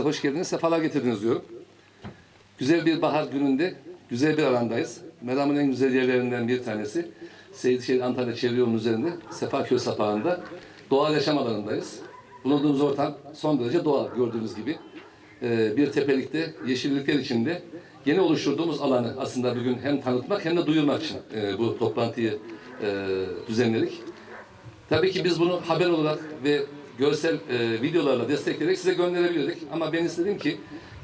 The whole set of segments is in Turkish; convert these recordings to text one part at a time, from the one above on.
Hepinize hoş geldiniz, sefalar getirdiniz diyorum. Güzel bir bahar gününde, güzel bir alandayız. Meram'ın en güzel yerlerinden bir tanesi. Seydişehir Antalya çevre yolunun üzerinde, Sefaköy sapağında doğal yaşam alanındayız. Bulunduğumuz ortam son derece doğal gördüğünüz gibi. Ee, bir tepelikte, yeşillikler içinde yeni oluşturduğumuz alanı aslında bugün hem tanıtmak hem de duyurmak için e, bu toplantıyı e, düzenledik. Tabii ki biz bunu haber olarak ve görsel e, videolarla destekleyerek size gönderebilirdik. Ama ben istedim ki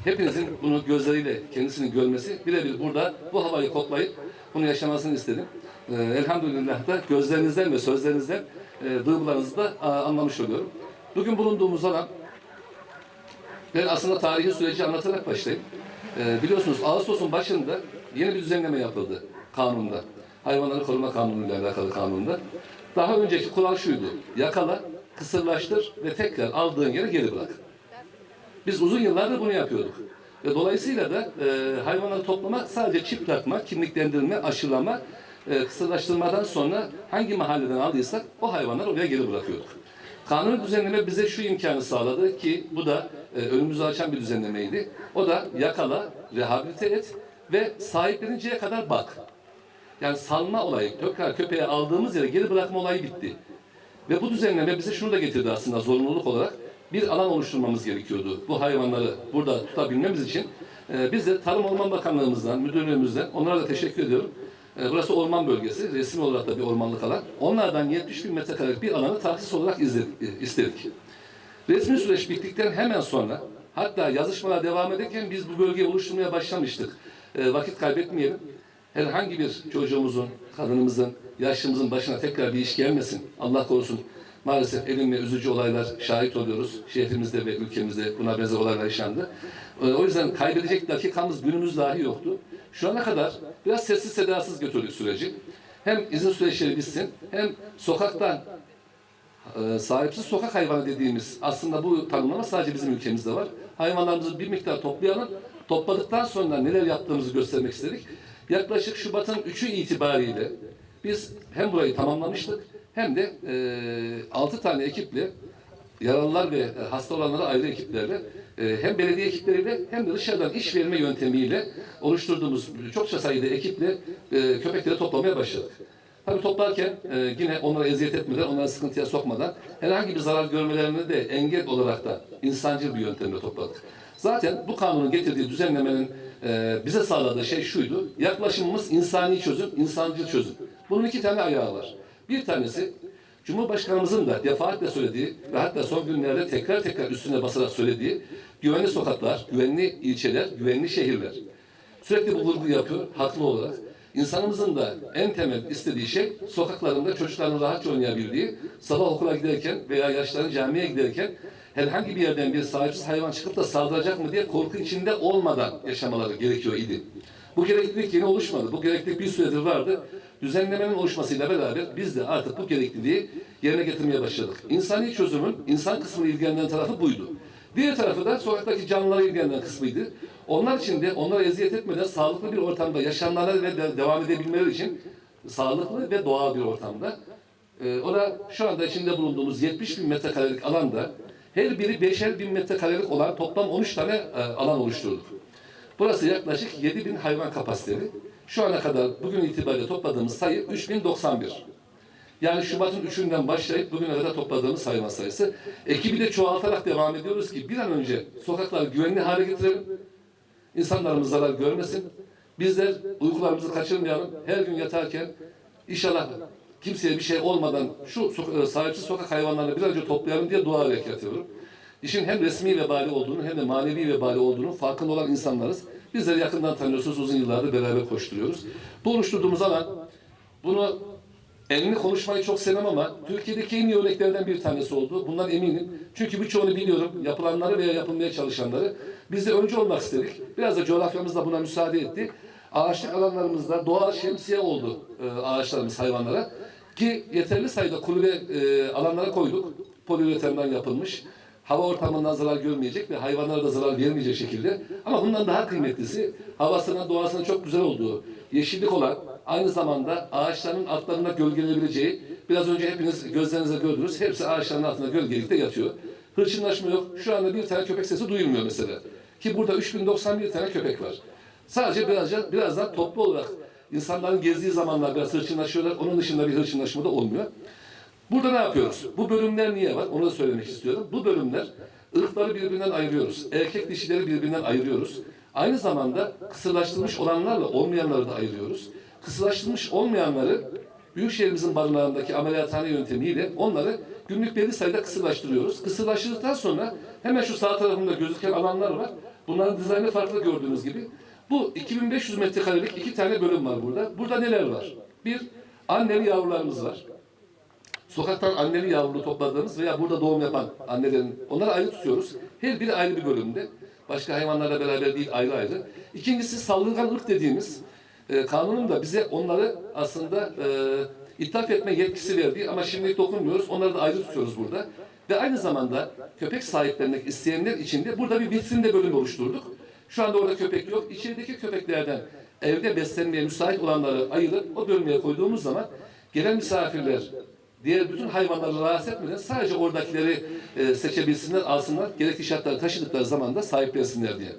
hepinizin bunu gözleriyle kendisini görmesi, birebir burada bu havayı koklayıp bunu yaşamasını istedim. E, elhamdülillah da gözlerinizden ve sözlerinizden e, duygularınızı da a, anlamış oluyorum. Bugün bulunduğumuz alan, ben aslında tarihi süreci anlatarak başlayayım. E, biliyorsunuz Ağustos'un başında yeni bir düzenleme yapıldı kanunda. Hayvanları koruma kanunuyla alakalı kanunda. Daha önceki kural şuydu. Yakala, kısırlaştır ve tekrar aldığın yere geri bırak. Biz uzun yıllardır bunu yapıyorduk. Ve dolayısıyla da e, hayvanları toplama sadece çip takma, kimliklendirme, aşılama, e, kısırlaştırmadan sonra hangi mahalleden aldıysak o hayvanları oraya geri bırakıyorduk. Kanuni düzenleme bize şu imkanı sağladı ki bu da e, önümüzü açan bir düzenlemeydi. O da yakala, rehabilite et ve sahipleninceye kadar bak. Yani salma olayı, tekrar köpeğe aldığımız yere geri bırakma olayı bitti. Ve bu düzenleme bize şunu da getirdi aslında zorunluluk olarak. Bir alan oluşturmamız gerekiyordu. Bu hayvanları burada tutabilmemiz için. Ee, biz de Tarım Orman Bakanlığımızdan, müdürlüğümüzden, onlara da teşekkür ediyorum. Ee, burası orman bölgesi, resmi olarak da bir ormanlık alan. Onlardan 70 bin metrekarelik bir alanı tahsis olarak izledik, e, istedik. Resmi süreç bittikten hemen sonra, hatta yazışmalar devam ederken biz bu bölgeyi oluşturmaya başlamıştık. Ee, vakit kaybetmeyelim herhangi bir çocuğumuzun, kadınımızın, yaşlımızın başına tekrar bir iş gelmesin. Allah korusun. Maalesef elin ve üzücü olaylar şahit oluyoruz. Şehrimizde ve ülkemizde buna benzer olaylar yaşandı. Ee, O yüzden kaybedecek dakikamız günümüz dahi yoktu. Şu ana kadar biraz sessiz sedasız götürdük süreci. Hem izin süreçleri bitsin, hem sokaktan e, sahipsiz sokak hayvanı dediğimiz aslında bu tanımlama sadece bizim ülkemizde var. Hayvanlarımızı bir miktar toplayalım. Topladıktan sonra neler yaptığımızı göstermek istedik. Yaklaşık Şubat'ın 3'ü itibariyle biz hem burayı tamamlamıştık hem de e, 6 tane ekiple yaralılar ve e, hasta olanlara ayrı ekiplerle e, hem belediye ekipleriyle hem de dışarıdan iş verme yöntemiyle oluşturduğumuz çokça sayıda ekiple e, köpekleri toplamaya başladık. Tabii toplarken yine onlara eziyet etmeden, onları sıkıntıya sokmadan herhangi bir zarar görmelerine de engel olarak da insancıl bir yöntemle topladık. Zaten bu kanunun getirdiği düzenlemenin e, bize sağladığı şey şuydu. Yaklaşımımız insani çözüm, insancıl çözüm. Bunun iki tane ayağı var. Bir tanesi Cumhurbaşkanımızın da defaatle söylediği ve hatta son günlerde tekrar tekrar üstüne basarak söylediği güvenli sokaklar, güvenli ilçeler, güvenli şehirler. Sürekli bu vurgu yapıyor, haklı olarak. İnsanımızın da en temel istediği şey sokaklarında çocukların rahatça oynayabildiği, sabah okula giderken veya yaşların camiye giderken herhangi bir yerden bir sahipsiz hayvan çıkıp da saldıracak mı diye korku içinde olmadan yaşamaları gerekiyor idi. Bu gereklilik yeni oluşmadı. Bu gereklilik bir süredir vardı. Düzenlemenin oluşmasıyla beraber biz de artık bu gerekliliği yerine getirmeye başladık. İnsani çözümün insan kısmını ilgilendiren tarafı buydu. Diğer tarafı da sokaktaki canlıları ilgilenen kısmıydı. Onlar için de onlara eziyet etmeden sağlıklı bir ortamda yaşamlarına ve de- devam edebilmeleri için sağlıklı ve doğal bir ortamda. Ee, o da şu anda içinde bulunduğumuz 70 bin metrekarelik alanda her biri 5'er bin metrekarelik olan toplam 13 tane e, alan oluşturduk. Burası yaklaşık 7 bin hayvan kapasiteli. Şu ana kadar bugün itibariyle topladığımız sayı 3091. Yani Şubat'ın 3'ünden başlayıp bugüne kadar topladığımız hayvan sayısı. Ekibi de çoğaltarak devam ediyoruz ki bir an önce sokakları güvenli hale getirelim. İnsanlarımız zarar görmesin. Bizler uykularımızı kaçırmayalım. Her gün yatarken inşallah kimseye bir şey olmadan şu so- e, sahipsiz sokak hayvanlarını bir önce toplayalım diye dua ederek yatıyorum. İşin hem resmi vebali olduğunu hem de manevi vebali olduğunu farkında olan insanlarız. Bizleri yakından tanıyorsunuz, uzun yıllardır beraber koşturuyoruz. Bu oluşturduğumuz alan, bunu elini konuşmayı çok sevmem ama Türkiye'deki en iyi örneklerden bir tanesi oldu. Bundan eminim. Çünkü birçoğunu biliyorum. Yapılanları veya yapılmaya çalışanları. Biz de önce olmak istedik. Biraz da coğrafyamız da buna müsaade etti. Ağaçlık alanlarımızda doğal şemsiye oldu e, ağaçlarımız hayvanlara. Ki yeterli sayıda kulübe e, alanlara koyduk. Poliüretenden yapılmış. Hava ortamından zarar görmeyecek ve hayvanlara da zarar vermeyecek şekilde. Ama bundan daha kıymetlisi havasına, doğasına çok güzel olduğu, yeşillik olan, aynı zamanda ağaçların altlarında gölgelenebileceği, biraz önce hepiniz gözlerinizle gördünüz, hepsi ağaçların altında gölgelikte yatıyor. Hırçınlaşma yok. Şu anda bir tane köpek sesi duyulmuyor mesela. Ki burada 3091 tane köpek var. Sadece birazca, biraz daha toplu olarak insanların gezdiği zamanlar biraz hırçınlaşıyorlar. Onun dışında bir hırçınlaşma da olmuyor. Burada ne yapıyoruz? Bu bölümler niye var? Onu da söylemek istiyorum. Bu bölümler ırkları birbirinden ayırıyoruz. Erkek dişileri birbirinden ayırıyoruz. Aynı zamanda kısırlaştırılmış olanlarla olmayanları da ayırıyoruz. Kısırlaştırılmış olmayanları Büyükşehirimizin barınağındaki ameliyathane yöntemiyle onları günlük belli sayıda kısırlaştırıyoruz. Kısırlaştırdıktan sonra hemen şu sağ tarafında gözüken alanlar var. Bunların dizaynı farklı gördüğünüz gibi. Bu 2500 metrekarelik iki tane bölüm var burada. Burada neler var? Bir, anneli yavrularımız var. Sokaktan anneli yavrulu topladığımız veya burada doğum yapan annelerin onları ayrı tutuyoruz. Her biri ayrı bir bölümde. Başka hayvanlarla beraber değil ayrı ayrı. İkincisi saldırgan ırk dediğimiz e, kanunun da bize onları aslında e, ithaf etme yetkisi verdiği ama şimdilik dokunmuyoruz. Onları da ayrı tutuyoruz burada. Ve aynı zamanda köpek sahiplenmek isteyenler için de burada bir vitrinde bölüm oluşturduk. Şu anda orada köpek yok. İçerideki köpeklerden evde beslenmeye müsait olanları ayırıp o bölmeye koyduğumuz zaman gelen misafirler diğer bütün hayvanları rahatsız etmeden sadece oradakileri e, seçebilsinler, alsınlar. Gerekli şartları taşıdıkları zaman da sahiplensinler diye.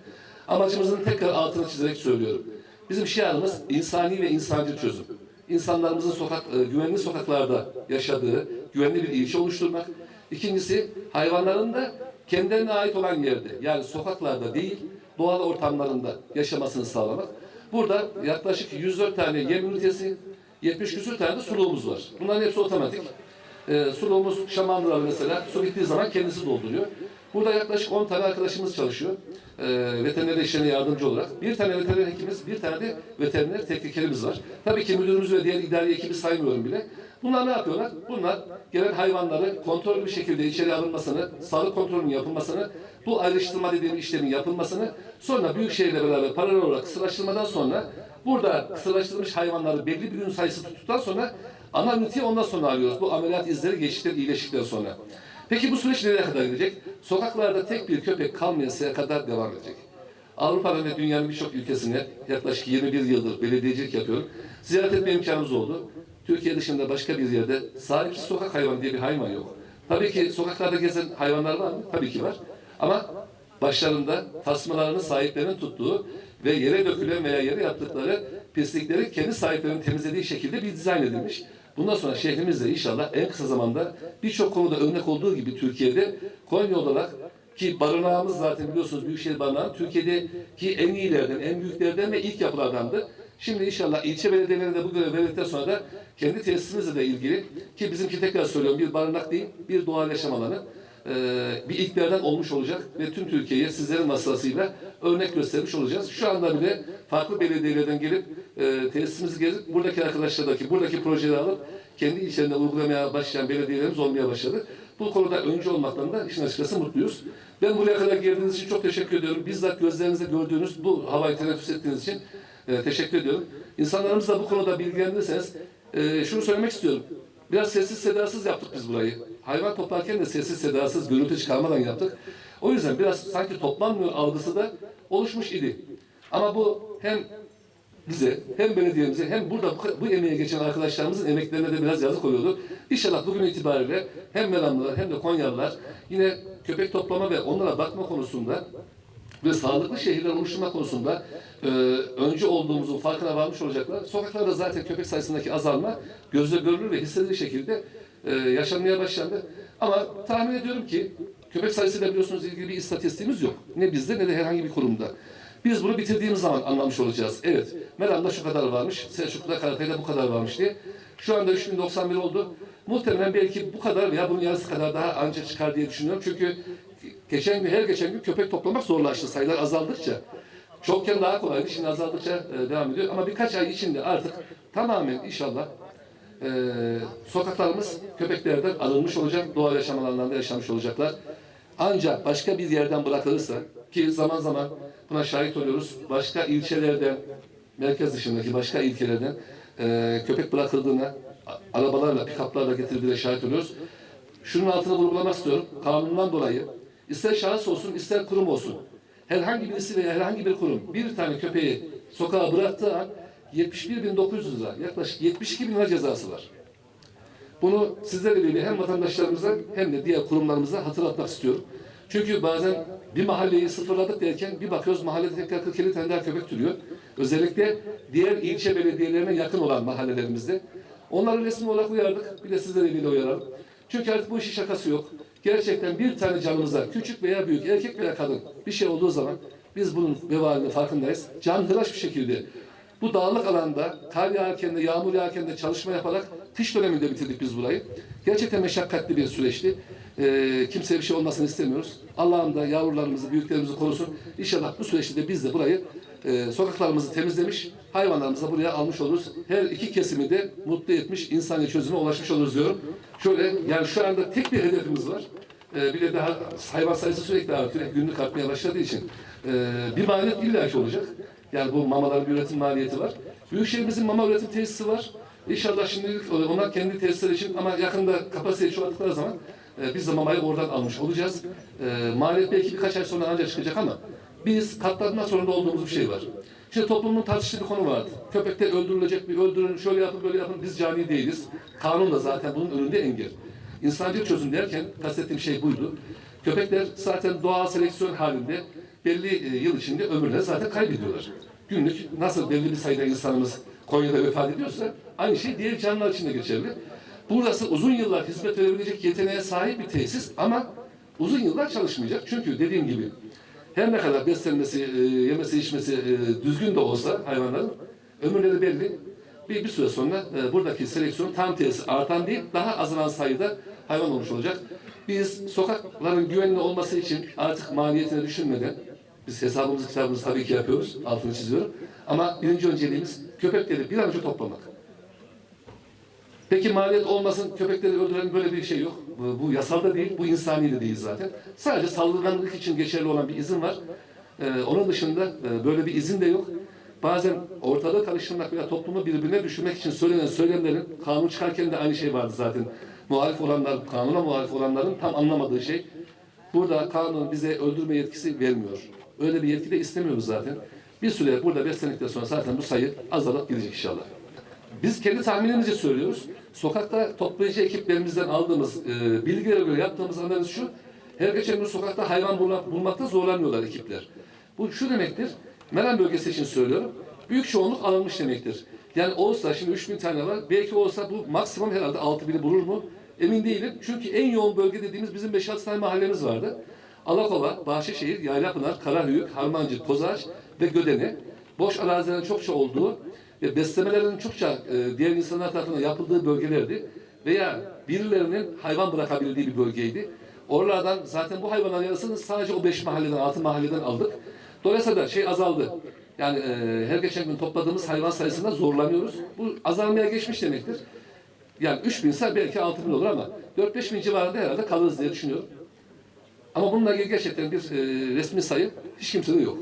Amacımızın tekrar altını çizerek söylüyorum. Bizim şiarımız insani ve insancıl çözüm. İnsanlarımızın sokak, e, güvenli sokaklarda yaşadığı güvenli bir ilçe oluşturmak. İkincisi hayvanların da kendilerine ait olan yerde yani sokaklarda değil doğal ortamlarında yaşamasını sağlamak. Burada yaklaşık 104 tane yem ünitesi, 70 küsür tane de suluğumuz var. Bunların hepsi otomatik. Ee, suluğumuz şamandıralı mesela. Su bittiği zaman kendisi dolduruyor. Burada yaklaşık 10 tane arkadaşımız çalışıyor. Ee, veteriner işlerine yardımcı olarak. Bir tane veteriner hekimimiz, bir tane de veteriner teknikerimiz var. Tabii ki müdürümüz ve diğer idari ekibi saymıyorum bile. Bunlar ne yapıyorlar? Bunlar gelen hayvanları kontrollü bir şekilde içeri alınmasını, sağlık kontrolünün yapılmasını, bu ayrıştırma dediğim işlemin yapılmasını, sonra büyükşehirle beraber paralel olarak kısırlaştırmadan sonra burada kısırlaştırılmış hayvanları belli bir gün sayısı tuttuktan sonra ana üniteyi ondan sonra alıyoruz. Bu ameliyat izleri geçtikten, iyileştikten sonra. Peki bu süreç nereye kadar gidecek? Sokaklarda tek bir köpek kalmayasıya kadar devam edecek. Avrupa'nın ve dünyanın birçok ülkesine yaklaşık 21 yıldır belediyecilik yapıyorum. Ziyaret etme imkanımız oldu. Türkiye dışında başka bir yerde sahipsiz sokak hayvanı diye bir hayvan yok. Tabii ki sokaklarda gezen hayvanlar var mı? Tabii ki var. Ama başlarında tasmalarını sahiplerinin tuttuğu ve yere dökülen veya yere yaptıkları pislikleri kendi sahiplerinin temizlediği şekilde bir dizayn edilmiş. Bundan sonra şehrimizde inşallah en kısa zamanda birçok konuda örnek olduğu gibi Türkiye'de Konya olarak ki barınağımız zaten biliyorsunuz Büyükşehir Barınağı Türkiye'deki en iyilerden, en büyüklerden ve ilk yapılardandı. Şimdi inşallah ilçe belediyeleri de bu görev verdikten sonra da kendi tesisimizle de ilgili ki bizimki tekrar söylüyorum bir barınak değil, bir doğal yaşam alanı e, bir ilklerden olmuş olacak ve tüm Türkiye'ye sizlerin vasıtasıyla örnek göstermiş olacağız. Şu anda bile farklı belediyelerden gelip e, tesisimizi gezip buradaki arkadaşlardaki, buradaki projeleri alıp kendi ilçelerinde uygulamaya başlayan belediyelerimiz olmaya başladı. Bu konuda öncü olmaktan da işin açıkçası mutluyuz. Ben buraya kadar geldiğiniz için çok teşekkür ediyorum. Bizzat gözlerinizde gördüğünüz bu havayı teneffüs ettiğiniz için e, teşekkür ediyorum. İnsanlarımızla bu konuda bilgilendirirseniz e, şunu söylemek istiyorum. Biraz sessiz sedasız yaptık biz burayı. Hayvan toplarken de sessiz sedasız gürültü çıkarmadan yaptık. O yüzden biraz sanki toplanmıyor algısı da oluşmuş idi. Ama bu hem bize hem belediyemize hem burada bu, bu emeğe geçen arkadaşlarımızın emeklerine de biraz yazık oluyordu. İnşallah bugün itibariyle hem Meramlılar hem de Konyalılar yine köpek toplama ve onlara bakma konusunda ve sağlıklı şehirler oluşturma konusunda e, öncü olduğumuzun farkına varmış olacaklar. Sokaklarda zaten köpek sayısındaki azalma gözle görülür ve hissedilir şekilde e, yaşanmaya başlandı. Ama tahmin ediyorum ki köpek sayısıyla biliyorsunuz ilgili bir istatistiğimiz yok. Ne bizde ne de herhangi bir kurumda. Biz bunu bitirdiğimiz zaman anlamış olacağız. Evet, Meram'da şu kadar varmış, Selçuklu'da Karatay'da bu kadar varmış diye. Şu anda 3091 oldu. Muhtemelen belki bu kadar veya bunun yarısı kadar daha ancak çıkar diye düşünüyorum. Çünkü geçen gün, her geçen gün köpek toplamak zorlaştı sayılar azaldıkça. Çokken daha kolaydı, şimdi azaldıkça e, devam ediyor. Ama birkaç ay içinde artık tamamen inşallah e, sokaklarımız köpeklerden alınmış olacak, doğal yaşam alanlarında yaşamış olacaklar. Ancak başka bir yerden bırakılırsa ki zaman zaman buna şahit oluyoruz. Başka ilçelerden, merkez dışındaki başka ilçelerden e, köpek bırakıldığına arabalarla, pikaplarla getirildiğine şahit oluyoruz. Şunun altını vurgulamak istiyorum. Kanundan dolayı ister şahıs olsun, ister kurum olsun. Herhangi birisi veya herhangi bir kurum bir tane köpeği sokağa bıraktığı an 71.900 lira, yaklaşık 72 bin lira cezası var. Bunu sizlerle birlikte hem vatandaşlarımıza hem de diğer kurumlarımıza hatırlatmak istiyorum. Çünkü bazen bir mahalleyi sıfırladık derken bir bakıyoruz mahallede tekrar 40 tane daha köpek türüyor. Özellikle diğer ilçe belediyelerine yakın olan mahallelerimizde. Onları resmi olarak uyardık. Bir de sizlere birlikte uyaralım. Çünkü artık bu işin şakası yok. Gerçekten bir tane canımıza küçük veya büyük, erkek veya kadın bir şey olduğu zaman biz bunun vebalinin farkındayız. Canhıraş bir şekilde bu dağlık alanda kar yağarken de yağmur yağarken de çalışma yaparak kış döneminde bitirdik biz burayı. Gerçekten meşakkatli bir süreçti. Ee, kimseye bir şey olmasını istemiyoruz. Allah'ım da yavrularımızı, büyüklerimizi korusun. İnşallah bu süreçte de biz de burayı e, sokaklarımızı temizlemiş, hayvanlarımızı buraya almış oluruz. Her iki kesimi de mutlu etmiş, insani çözüme ulaşmış oluruz diyorum. Şöyle, yani şu anda tek bir hedefimiz var. Ee, bir de daha hayvan sayısı sürekli artıyor. Günlük artmaya başladığı için e, bir maliyet illaki olacak. Yani bu mamaların bir üretim maliyeti var. Büyükşehirimizin mama üretim tesisi var. İnşallah şimdilik onlar kendi tesisleri için ama yakında kapasiteyi çoğalttıkları zaman e, biz de mamayı oradan almış olacağız. E, maliyet belki birkaç ay sonra ancak çıkacak ama biz katlanma zorunda olduğumuz bir şey var. Şimdi toplumun tartıştığı bir konu vardı. Köpekler öldürülecek mi? Öldürün, şöyle yapın, böyle yapın. Biz cani değiliz. Kanun da zaten bunun önünde engel. İnsancıl çözüm derken kastettiğim şey buydu. Köpekler zaten doğal seleksiyon halinde belli e, yıl içinde ömürleri zaten kaybediyorlar. Günlük nasıl belli bir sayıda insanımız Konya'da vefat ediyorsa aynı şey diğer canlılar için de geçerli. Burası uzun yıllar hizmet verebilecek yeteneğe sahip bir tesis ama uzun yıllar çalışmayacak. Çünkü dediğim gibi her ne kadar beslenmesi, e, yemesi, içmesi e, düzgün de olsa hayvanların ömürleri belli. Bir, bir süre sonra e, buradaki seleksiyon tam tersi artan değil, daha azalan sayıda hayvan olmuş olacak. Biz sokakların güvenli olması için artık maliyetini düşünmeden, biz hesabımızı kitabımızı tabii ki yapıyoruz, altını çiziyorum. Ama birinci önceliğimiz köpekleri bir an önce toplamak. Peki maliyet olmasın, köpekleri öldüren böyle bir şey yok. Bu, bu yasal da değil, bu insani de değil zaten. Sadece saldırganlık için geçerli olan bir izin var. Ee, onun dışında e, böyle bir izin de yok. Bazen ortalığı karıştırmak veya toplumu birbirine düşürmek için söylenen söylemlerin, kanun çıkarken de aynı şey vardı zaten. Muhalif olanlar, kanuna muhalif olanların tam anlamadığı şey. Burada kanun bize öldürme yetkisi vermiyor. Öyle bir yetki de istemiyoruz zaten. Bir süre burada beslendikten sonra zaten bu sayı azalıp gidecek inşallah. Biz kendi tahminimizi söylüyoruz. Sokakta toplayıcı ekiplerimizden aldığımız e, bilgilere göre yaptığımız analiz şu. Her geçen gün sokakta hayvan bulmak, bulmakta zorlanıyorlar ekipler. Bu şu demektir. Meram bölgesi için söylüyorum. Büyük çoğunluk alınmış demektir. Yani olsa şimdi 3000 tane var. Belki olsa bu maksimum herhalde 6000'i bulur mu? Emin değilim. Çünkü en yoğun bölge dediğimiz bizim 5-6 tane mahallemiz vardı. Alakova, Bahçeşehir, Yaylapınar, Karahüyük, Harmancı, Kozağaç ve Gödene. Boş arazilerin çokça olduğu ve beslemelerin çokça e, diğer insanlar tarafından yapıldığı bölgelerdi. Veya birilerinin hayvan bırakabildiği bir bölgeydi. Oralardan zaten bu hayvanların yarısını sadece o beş mahalleden, altı mahalleden aldık. Dolayısıyla şey azaldı. Yani e, her geçen gün topladığımız hayvan sayısında zorlanıyoruz. Bu azalmaya geçmiş demektir. Yani 3 bin ise belki 6 bin olur ama 4-5 bin civarında herhalde kalırız diye düşünüyorum. Ama bununla ilgili gerçekten bir e, resmi sayı hiç kimsede yok.